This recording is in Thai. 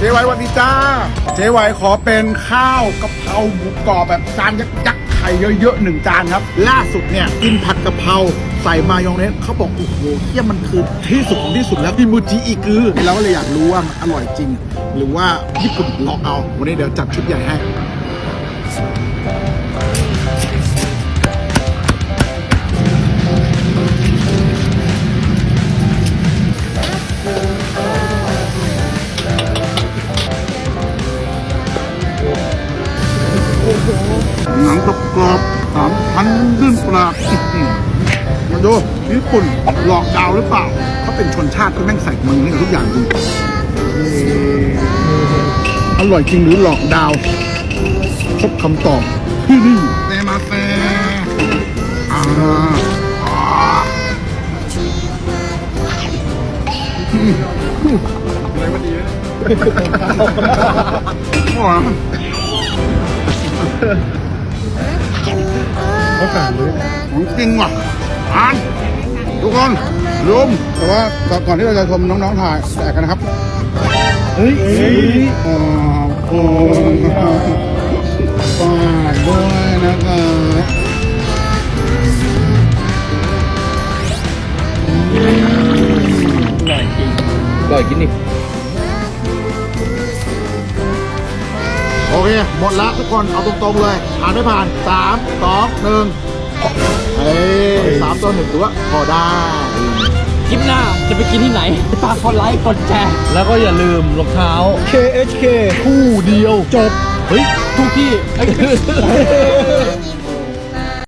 เจ๊ไว้สวัสดีจ้า เจ๊ไว้ขอเป็นข้าวกะเพราหมูกรอบแบบจานยักษ์ๆไข่เยอะๆหนึ่งจานครับ ล่าสุดเนี่ยกินผัดกะเพราใส่มายองเนสเขาบอกโอ้โหเฮียมันคือที่สุดของที่สุดแล้วอิมูจิอีกือเราก็เลยอยากรู้ว่ามันอร่อยจริง หรือว่าญี่ปุ่นลอกเอา วันนี้เดี๋ยวจัดชุดใหญ่ให้ หนังกรอบๆสามพันลื่นปลามาดูญี่ปุ่นหลอกดาวหรือเปล่าเขาเป็นชนชาติที่แม่งใส่มือให้กับทุกอย่างจริงอร่อยจริงหรือหลอกดาวพบคำตอบที่นี่เซมาเซอ่าอะไรมันดีนะ ขากาดเลยของจริงว่ะอ่านทุกคนรวมแต่ว่าก่อนที่เราจะชมน้องๆถ่ายแตกกันนะครับเฮ้ยเฮ้โอ้ฝากด้วยนะครับอร่อยจริงอร่อยกินดิ หมดแล้วทุกคนเอาตรงๆเลยผ่านไม่ผ่านสามสองหนึ่งเอ้ยสามตัวหนึ่งตัวพอได้คลิปหน้าจะไปกินที่ไหนฝากกดไลค์กดแชร์แล้วก็อย่าลืมรองเท้า KHK คู่เดียวจบ เฮ้ยทุกที่เอ้ย